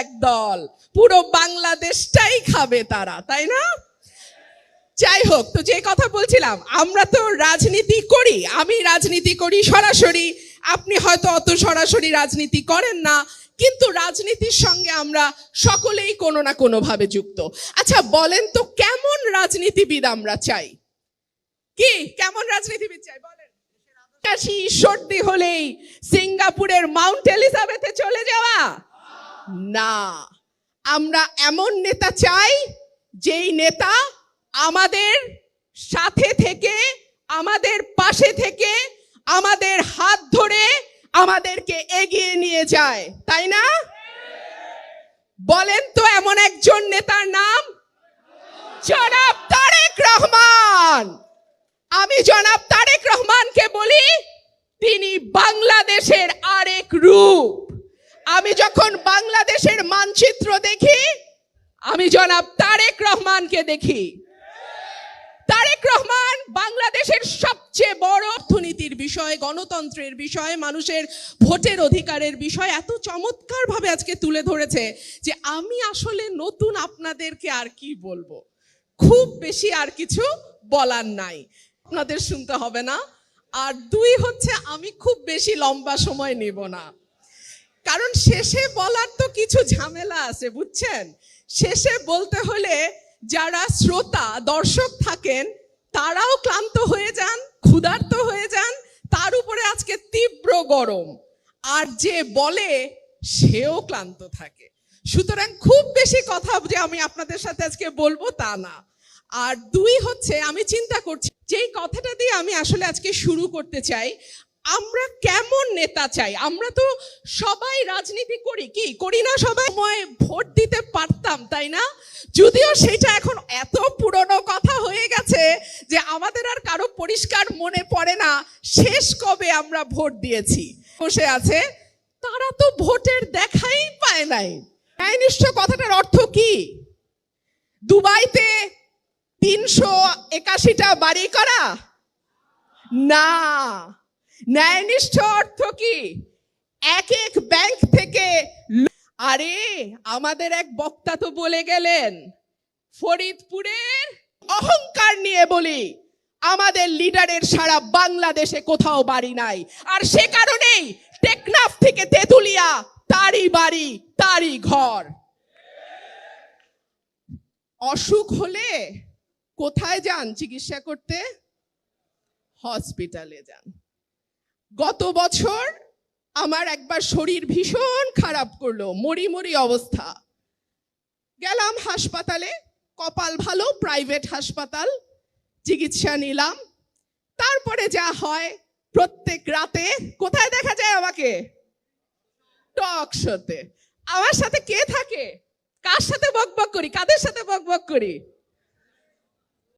এক দল। পুরো বাংলাদেশটাই খাবে তারা, তাই না? যাই হোক, তো যে কথা বলছিলাম, আমরা তো রাজনীতি করি, আমি রাজনীতি করি সরাসরি, আপনি হয়তো অত সরাসরি রাজনীতি করেন না, কিন্তু রাজনীতির সঙ্গে আমরা সকলেই কোনো না কোনো ভাবে যুক্ত। আচ্ছা বলেন তো কেমন রাজনীতিবিদ আমরা চাই? কি? কেমন রাজনীতিবিদ চাই, বলেন? সর্দি হলেই সিঙ্গাপুরের মাউন্ট এলিজাবেথে চলে যাওয়া। না। আমরা এমন নেতা চাই, যেই নেতা আমাদের সাথে থেকে, আমাদের পাশে থেকে, আমাদের হাত ধরে আমাদেরকে এগিয়ে নিয়ে যায়। তাই না? বলেন তো এমন একজন নেতার নাম? জনাব তারেক রহমান। আমি জনাব তারেক রহমানকে বলি, তিনি বাংলাদেশের আরেক রূপ। আমি যখন বাংলাদেশের মানচিত্র দেখি, আমি জনাব তারেক রহমানকে দেখি। তারেক রহমান বাংলাদেশের সবচেয়ে বড় অর্থনীতির বিষয়, গণতন্ত্রের বিষয়, মানুষের ভোটের অধিকারের বিষয় এত চমৎকার ভাবে আজকে তুলে ধরেছে যে আমি আসলে নতুন আপনাদেরকে আর কি বলব। খুব বেশি আর কিছু বলার নাই। আপনাদের শুনতে হবে না। আর দুই হচ্ছে, আমি খুব বেশি লম্বা সময় নেব না। কারণ শেষে বলার তো কিছু ঝামেলা আছে, বুঝছেন? শেষে বলতে হলে যারা শ্রোতা, দর্শক থাকেন, তারাও ক্লান্ত হয়ে যান, ক্ষুধার্ত হয়ে যান, তার উপরে আজকে তীব্র গরম। আর যে বলে, সেও ক্লান্ত থাকে। সুতরাং খুব বেশি কথা যে আমি আপনাদের সাথে আজকে বলব তা না। আর দুই হচ্ছে, আমি চিন্তা করছি, যেই কথাটা দিয়ে আমি আসলে আজকে শুরু করতে চাই আমরা কেমন নেতা চাই? আমরা তো সবাই রাজনীতি করি। কি, করি না সবাই? সময় ভোট দিতে পারতাম, তাই না? যদিও সেটা এখন এত পুরনো কথা হয়ে গেছে যে আমাদের আর কারও পরিষ্কার মনে পড়ে না শেষ কবে আমরা ভোট দিয়েছি। বসে আছে, তারা তো ভোটের দেখাই পায় নাই। ন্যায়নিষ্ঠ কথাটার অর্থ কি? দুবাইতে তিনশো একাশিটা বাড়ি করা? না। ন্যায়নিষ্ঠ অর্থ কি? এক এক ব্যাংক থেকে আরে, আমাদের এক বক্তা তো বলে গেলেন ফরিদপুরের অহংকার নিয়ে বলি, আমাদের লিডারের সারা বাংলাদেশে কোথাও বাড়ি নাই। আর সে কারণেই টেকনাফ থেকে তেতুলিয়া, তারই বাড়ি, তারই ঘর। অসুখ হলে কোথায় যান চিকিৎসা করতে? হসপিটালে যান। গত বছর আমার একবার শরীর ভীষণ খারাপ করল, মরি মরি অবস্থা। গেলাম হাসপাতালে, কপাল ভালো প্রাইভেট হাসপাতাল, চিকিৎসা নিলাম। তারপরে যা হয়, প্রত্যেক রাতে, কোথায় দেখা যায় আমাকে? টক শোতে আমার সাথে কে থাকে? কার সাথে বকবক করি? কাদের সাথে বকবক করি?